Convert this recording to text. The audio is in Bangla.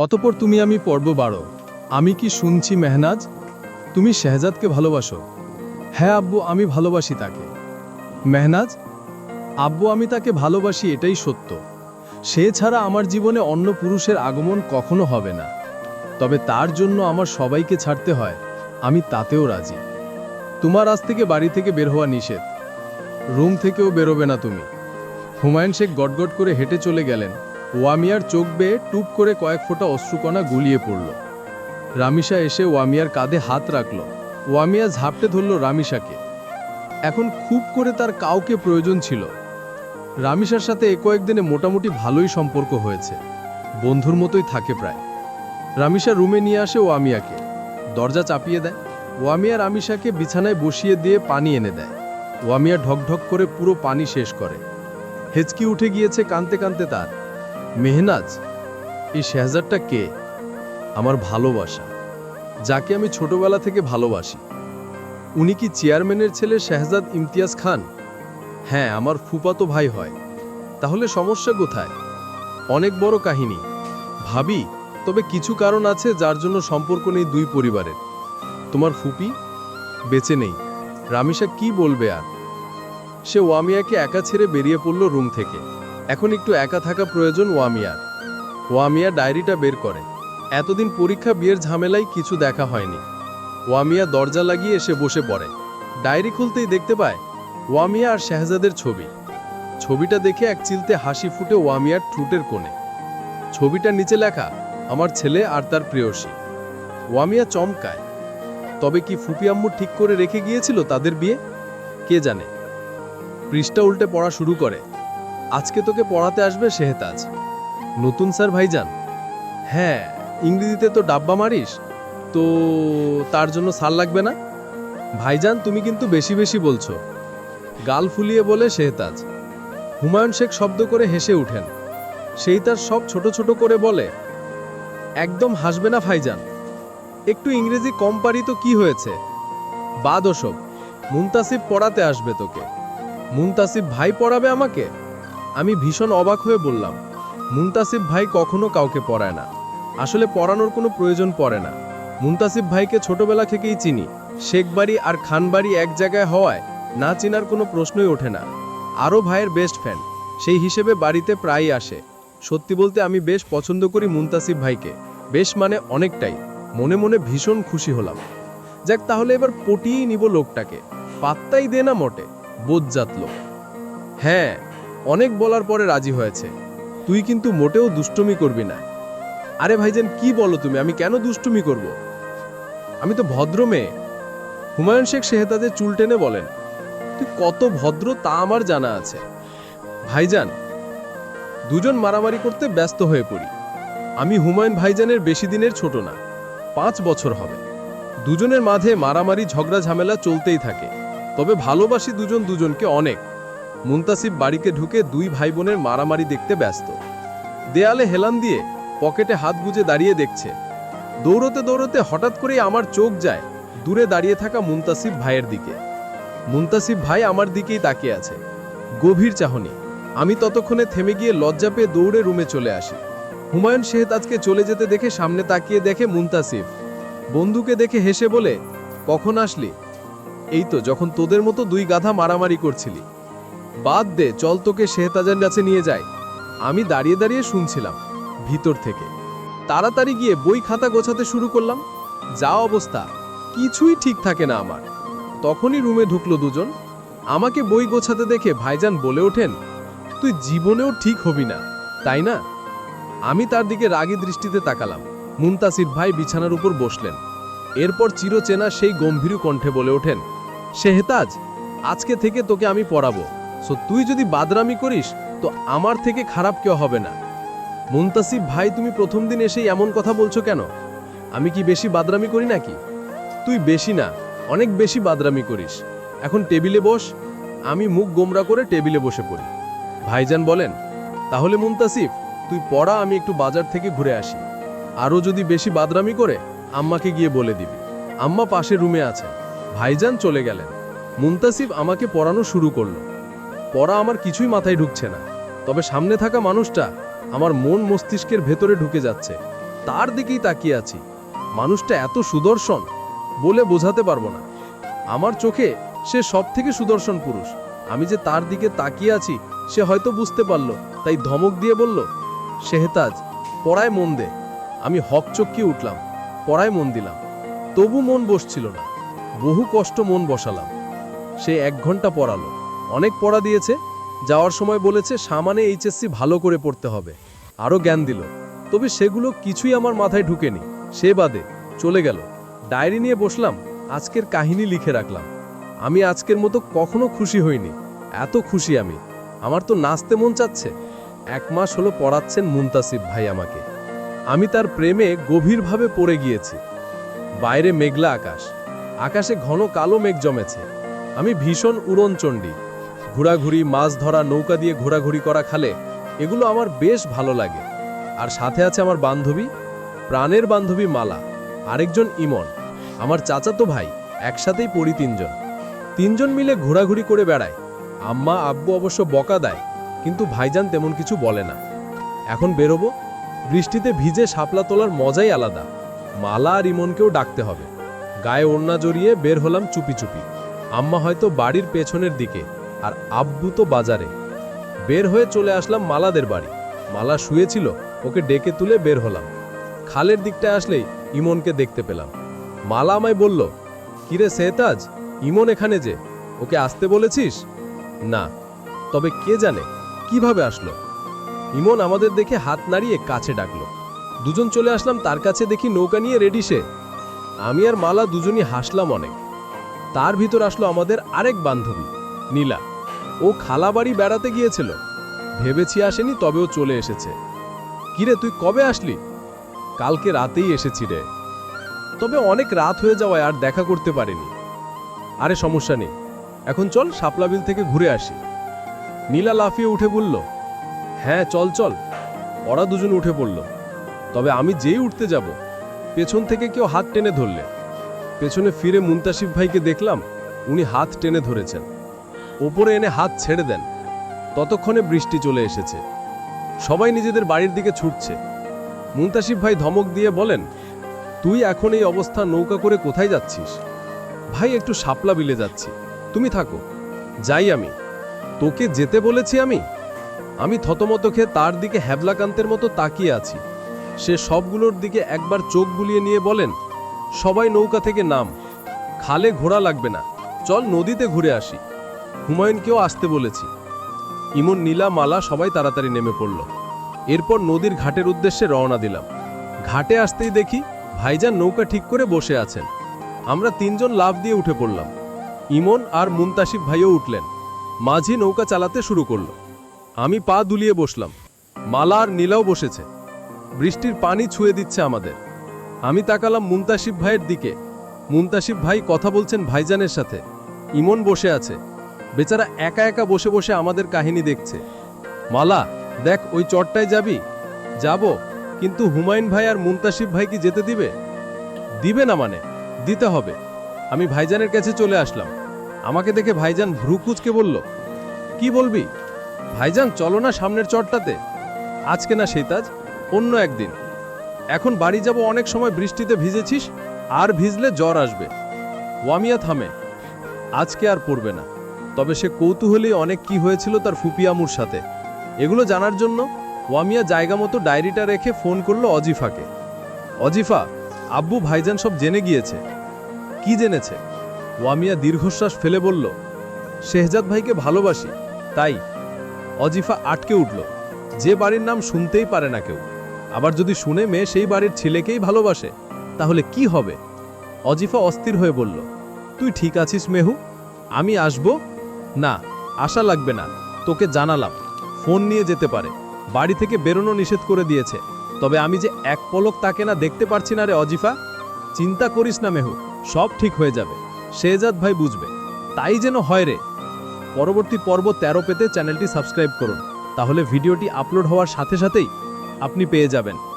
অতপর তুমি আমি পর্ব বাড়ো আমি কি শুনছি মেহনাজ? তুমি শেহজাদকে ভালোবাসো। হ্যাঁ আব্বু, আমি ভালোবাসি তাকে। মেহনাজ, আব্বু, আমি তাকে ভালোবাসি, এটাই সত্য। সে ছাড়া আমার জীবনে অন্য পুরুষের আগমন কখনো হবে না। তবে তার জন্য আমার সবাইকে ছাড়তে হয়। আমি তাতেও রাজি। তোমার আজ থেকে বাড়ি থেকে বের হওয়া নিষেধ। রুম থেকেও বেরোবে না তুমি। হুমায়ুন শেখ গটগট করে হেঁটে চলে গেলেন। ওয়ামিয়ার চোখ বেয়ে টুপ করে কয়েক ফোঁটা অশ্রুকণা গুলিয়ে পড়ল। রামিসা এসে ওয়ামিয়ার কাঁধে হাত রাখল। ওয়ামিয়া ঝাপটে ধরল রামিসাকে এখন খুব করে তার কাউকে প্রয়োজন ছিল। রামিসার সাথে এ কয়েকদিনে মোটামুটি ভালোই সম্পর্ক হয়েছে। বন্ধুর মতোই থাকে প্রায়। রামিসা রুমে নিয়ে আসে ওয়ামিয়াকে। দরজা চাপিয়ে দেয়। ওয়ামিয়া রামিসাকে বিছানায় বসিয়ে দিয়ে পানি এনে দেয়। ওয়ামিয়া ঢকঢক করে পুরো পানি শেষ করে। হেঁচকি উঠে গিয়েছে কানতে কানতে তার। মেহনাজ, এই শেহজাদটা কে? আমার ভালোবাসা, যাকে আমি ছোটবেলা থেকে ভালোবাসি। উনি কি চেয়ারম্যানের ছেলে শেহজাদ ইমতিয়াজ খান? হ্যাঁ আমার ফুপাতো ভাই হয়। তাহলে সমস্যা কোথায়? অনেক বড় কাহিনী। ভাবি, তবে কিছু কারণ আছে যার জন্য সম্পর্ক নেই দুই পরিবারের। তোমার ফুপি? বেঁচে নেই। রামিসা কি বলবে আর? সে ওয়ামিয়াকে একা ছেড়ে বেরিয়ে পড়ল রুম থেকে। এখন একটু একা থাকা প্রয়োজন ওয়ামিয়ার। ওয়ামিয়া ডায়েরিটা বের করে। এতদিন পরীক্ষা বিয়ের ঝামেলায় কিছু দেখা হয়নি। ওয়ামিয়া দরজা লাগিয়ে এসে বসে পড়ে। ডায়েরি খুলতেই দেখতে পায়, ওয়ামিয়া আর শাহজাদের ছবি। ছবিটা দেখে এক চিলতে হাসি ফুটে ওয়ামিয়ার ঠুটের কোণে। ছবিটার নিচে লেখা, আমার ছেলে আর তার প্রেয়সী। ওয়ামিয়া চমকায়। তবে কি ফুপি আম্মু ঠিক করে রেখে গিয়েছিল তাদের বিয়ে? কে জানে? পৃষ্ঠা উল্টে পড়া শুরু করে। আজকে তোকে পড়াতে আসবে শেহতাজ। নতুন স্যার ভাইজান। হ্যাঁ ইংরেজিতে তো ডাব্বা মারিস, তো তার জন্য সার লাগবে না? ভাইজান, তুমি কিন্তু বেশি বেশি বলছো। গাল ফুলিয়ে বলে শেহতাজ। হুমায়ুন শেখ শব্দ করে হেসে উঠেন সেই তার সব ছোট ছোট করে বলে, একদম হাসবে না ভাইজান। একটু ইংরেজি কম পারি তো কি হয়েছে? বাদ ওসব। মুনতাসিব পড়াতে আসবে তোকে। মুনতাসিব ভাই পড়াবে আমাকে? আমি ভীষণ অবাক হয়ে বললাম, মুনতাসিব ভাই কখনো কাউকে পড়ায় না। আসলে পড়ানোর কোনো প্রয়োজন পড়ে না। মুনতাসিব ভাইকে ছোটবেলা থেকেই চিনি। শেখবাড়ি আর খানবাড়ি এক জায়গায় হওয়ায় না চিনার কোনো প্রশ্নই ওঠে না। আরও ভাইয়ের বেস্ট ফ্যান। সেই হিসেবে বাড়িতে প্রায়ই আসে। সত্যি বলতে আমি বেশ পছন্দ করি মুনতাসিব ভাইকে। বেশ মানে অনেকটাই। মনে মনে ভীষণ খুশি হলাম। যাক, তাহলে এবার পটিয়েই নিব লোকটাকে। পাত্তাই দে না মোটে। বোধজাত লোক। হ্যাঁ অনেক বলার পরে রাজি হয়েছে। তুই কিন্তু মোটেও দুষ্টুমি করবি না। আরে ভাইজান, কি বলো তুমি? আমি কেন দুষ্টুমি করব? আমি তো ভদ্র মেয়ে। হুমায়ুন শেখ শেহতাদের চুল টেনে বলেন, তুই কত ভদ্র তা আমার জানা আছে। ভাইজান, দুজন মারামারি করতে ব্যস্ত হয়ে পড়ি। আমি হুমায়ুন ভাইজানের বেশি দিনের ছোট না, পাঁচ বছর হবে। দুজনের মাঝে মারামারি, ঝগড়া, ঝামেলা চলতেই থাকে। তবে ভালোবাসি দুজন দুজনকে অনেক। মুন্তাসিব বাড়িতে ঢুকে দুই ভাই বোনের মারামারি দেখতে ব্যস্ত। দেয়ালে হেলান দিয়ে পকেটে হাত গুজে দাঁড়িয়ে দেখছে। দৌড়তে দৌড়তে হঠাৎ করেই আমার চোখ যায় দূরে দাঁড়িয়ে থাকা মুন্তাসিব ভাইয়ের দিকে। মুন্তাসিব ভাই আমার দিকেই তাকিয়ে আছে। গভীর চাহনি। আমি ততক্ষণে থেমে গিয়ে লজ্জা পেয়ে দৌড়ে রুমে চলে আসি। হুমায়ুন শেহত আজকে চলে যেতে দেখে সামনে তাকিয়ে দেখে মুন্তাসিব। বন্ধুকে দেখে হেসে বলে, কখন আসলি? এই তো, যখন তোদের মতো দুই গাধা মারামারি করছিলি। বাদ দে, চল তোকে শেহতাজার কাছে নিয়ে যাই। আমি দাঁড়িয়ে দাঁড়িয়ে শুনছিলাম, ভিতর থেকে। তাড়াতাড়ি গিয়ে বই খাতা গোছাতে শুরু করলাম। যা অবস্থা, কিছুই ঠিক থাকে না আমার। তখনই রুমে ঢুকলো দুজন। আমাকে বই গোছাতে দেখে ভাইজান বলে ওঠেন, তুই জীবনেও ঠিক হবি না, তাই না? আমি তার দিকে রাগী দৃষ্টিতে তাকালাম। মুনতাসির ভাই বিছানার উপর বসলেন। এরপর চিরচেনা সেই গম্ভীর কণ্ঠে বলে ওঠেন, শেহতাজ, আজকে থেকে তোকে আমি পড়াবো। সো তুই যদি বাদরামি করিস, তো আমার থেকে খারাপ কেউ হবে না। মুনতাসিব, ভাই, তুমি প্রথম দিন এসেই এমন কথা বলছো কেন? আমি কি বেশি বাদরামি করি নাকি? তুই বেশি না, অনেক বেশি বাদরামি করিস। এখন টেবিলে বস, আমি মুখ গোমরা করে টেবিলে বসে পড়ি। ভাইজান বলেন, তাহলে মুনতাসিফ তুই পড়া, আমি একটু বাজার থেকে ঘুরে আসি। আরও যদি বেশি বাদরামি করে, আম্মাকে গিয়ে বলে দিবি। আম্মা পাশে রুমে আছে ভাইজান চলে গেলেন। মুনতাসিব আমাকে পড়ানো শুরু করল। পড়া আমার কিছুই মাথায় ঢুকছে না। তবে সামনে থাকা মানুষটা আমার মন মস্তিষ্কের ভেতরে ঢুকে যাচ্ছে। তার দিকেই তাকিয়ে আছি। মানুষটা এত সুদর্শন বলে বোঝাতে পারব না। আমার চোখে সে সব থেকে সুদর্শন পুরুষ। আমি যে তার দিকে তাকিয়ে আছি, সে হয়তো বুঝতে পারল, তাই ধমক দিয়ে বলল, শেহতাজ, পড়ায় মন দে। আমি হক চক্কিয়ে উঠলাম, পড়ায় মন দিলাম। তবু মন বসছিল না। বহু কষ্ট মন বসালাম। সে এক ঘণ্টা পড়ালো। অনেক পড়া দিয়েছে। যাওয়ার সময় বলেছে, সামানে এইচএসসি ভালো করে পড়তে হবে। আরও জ্ঞান দিল। তবে সেগুলো কিছুই আমার মাথায় ঢুকেনি। সে বাদে চলে গেল। ডায়েরি নিয়ে বসলাম। আজকের কাহিনী লিখে রাখলাম। আমি আজকের মতো কখনো খুশি হইনি। এত খুশি আমি। আমার তো নাচতে মন চাচ্ছে। এক মাস হলো পড়াচ্ছেন মুন্তাসিব ভাই আমাকে। আমি তার প্রেমে গভীরভাবে পড়ে গিয়েছি। বাইরে মেঘলা আকাশ। আকাশে ঘন কালো মেঘ জমেছে। আমি ভীষণ উড়নচণ্ডী। ঘোরাঘুরি, মাছ ধরা, নৌকা দিয়ে ঘোরাঘুরি করা খালে এগুলো আমার বেশ ভালো লাগে। আর সাথে আছে আমার বান্ধবী, প্রাণের বান্ধবী মালা, আরেকজন ইমন। আমার চাচাতো ভাই, একসাথেই পড়ি তিনজন। তিনজন মিলে ঘোরাঘুরি করে বেড়ায়। আম্মা, আব্বু অবশ্য বকা দেয়, কিন্তু ভাইজান তেমন কিছু বলে না। এখন বেরোবো, বৃষ্টিতে ভিজে শাপলা তোলার মজাই আলাদা। মালা আর ইমনকেও ডাকতে হবে। গায়ে ওড়না জড়িয়ে বের হলাম চুপি চুপি। আম্মা হয়তো বাড়ির পেছনের দিকে। আর আব্বু তো বাজারে। বের হয়ে চলে আসলাম মালাদের বাড়ি। মালা শুয়েছিল, ওকে ডেকে তুলে বের হলাম। খালের দিকটায় আসলেই ইমনকে দেখতে পেলাম। মালা আমায় বলল, কিরে সেহতাজ, ইমন এখানে যে, ওকে আসতে বলেছিস? না। তবে কে জানে, কীভাবে আসলো? ইমন আমাদের দেখে হাত নাড়িয়ে কাছে ডাকলো। দুজন চলে আসলাম, তার কাছে দেখি নৌকা নিয়ে রেডি সে। আমি আর মালা দুজনই হাসলাম অনেক। তার ভিতর আসলো আমাদের আরেক বান্ধবী। নীলা। ও খালা বাড়ি বেড়াতে গিয়েছিল। ভেবেছি আসেনি তবেও চলে এসেছে। কিরে, তুই কবে আসলি? কালকে রাতেই এসেছি রে। তবে অনেক রাত হয়ে যাওয়ায় আর দেখা করতে পারিনি। আরে, সমস্যা নেই। এখন চল শাপলা বিল থেকে ঘুরে আসি। নীলা লাফিয়ে উঠে বলল হ্যাঁ চল চল। ওরা দুজন উঠে পড়ল। তবে আমি যেই উঠতে যাব, পেছন থেকে কেউ হাত টেনে ধরলে। পেছনে ফিরে মুন্তাসিফ ভাইকে দেখলাম, উনি হাত টেনে ধরেছেন। ওপরে এনে হাত ছেড়ে দেন। ততক্ষণে বৃষ্টি চলে এসেছে। সবাই নিজেদের বাড়ির দিকে ছুটছে। মুন্তাসিফ ভাই ধমক দিয়ে বলেন, তুই এখন এই অবস্থা নৌকা করে কোথায় যাচ্ছিস? ভাই, একটু শাপলা বিলে যাচ্ছি। তুমি থাকো। যাই আমি। তোকে যেতে বলেছি আমি। আমি থতমত খেয়ে তার দিকে হ্যাবলাকান্তের মতো তাকিয়ে আছি। সে সবগুলোর দিকে একবার চোখ বুলিয়ে নিয়ে বলেন, সবাই নৌকা থেকে নাম। খালে ঘোড়া লাগবে না। চল নদীতে ঘুরে আসি। হুমায়ুনকেও আসতে বলেছি। ইমন, নীলা, মালা সবাই তাড়াতাড়ি নেমে পড়ল। এরপর নদীর ঘাটের উদ্দেশ্যে রওনা দিলাম। ঘাটে আসতেই দেখি ভাইজান নৌকা ঠিক করে বসে আছেন। আমরা তিনজন লাভ দিয়ে উঠে পড়লাম। ইমন আর মুন্তাসিফ ভাইও উঠলেন। মাঝি নৌকা চালাতে শুরু করল। আমি পা দুলিয়ে বসলাম। মালা আর নীলাও বসেছে। বৃষ্টির পানি ছুঁয়ে দিচ্ছে আমাদের। আমি তাকালাম মুন্তাসিফ ভাইয়ের দিকে। মুন্তাসিফ ভাই কথা বলছেন ভাইজানের সাথে। ইমন বসে আছে। বেচারা একা একা বসে বসে আমাদের কাহিনী দেখছে। মালা, দেখ, ওই চটটায় যাবি? যাব, কিন্তু হুমায়ুন ভাই আর মুন্তাসিফ ভাই কি যেতে দিবে? দিবে না মানে দিতে হবে। আমি ভাইজানের কাছে চলে আসলাম। আমাকে দেখে ভাইজান ভ্রুকুচকে বলল, কি বলবি? ভাইজান, চলো না সামনের চটটাতে আজকে না সেইতাজ অন্য একদিন। এখন বাড়ি যাব, অনেক সময় বৃষ্টিতে ভিজেছিস, আর ভিজলে জ্বর আসবে। ওয়ামিয়া থামে, আজকে আর পড়বে না। তবে সে কৌতূহলী অনেক কি হয়েছিল তার ফুপিয়ামুর সাথে। এগুলো জানার জন্য ওয়ামিয়া জায়গা মতো ডায়েরিটা রেখে ফোন করল অজিফাকে। অজিফা, আব্বু ভাইজান সব জেনে গিয়েছে। কি জেনেছে? ওয়ামিয়া দীর্ঘশ্বাস ফেলে বলল, শেহজাদ ভাইকে ভালোবাসি, তাই। অজিফা আটকে উঠল, যে বাড়ির নাম শুনতেই পারে না কেউ। আবার যদি শুনে মেয়ে সেই বাড়ির ছেলেকেই ভালোবাসে, তাহলে কি হবে? অজিফা অস্থির হয়ে বলল, তুই ঠিক আছিস মেহু, আমি আসব না, আশা লাগবে না, তোকে জানালাম। ফোন নিয়ে যেতে পারে। বাড়ি থেকে বেরোনো নিষেধ করে দিয়েছে। তবে আমি যে এক পলক তাকে না দেখতে পারছি না রে অজিফা, চিন্তা করিস না মেহু, সব ঠিক হয়ে যাবে। শেহজাদ ভাই বুঝবে। তাই যেন হয় রে। পরবর্তী পর্ব ১৩ পেতে চ্যানেলটি সাবস্ক্রাইব করুন। তাহলে ভিডিওটি আপলোড হওয়ার সাথে সাথেই আপনি পেয়ে যাবেন।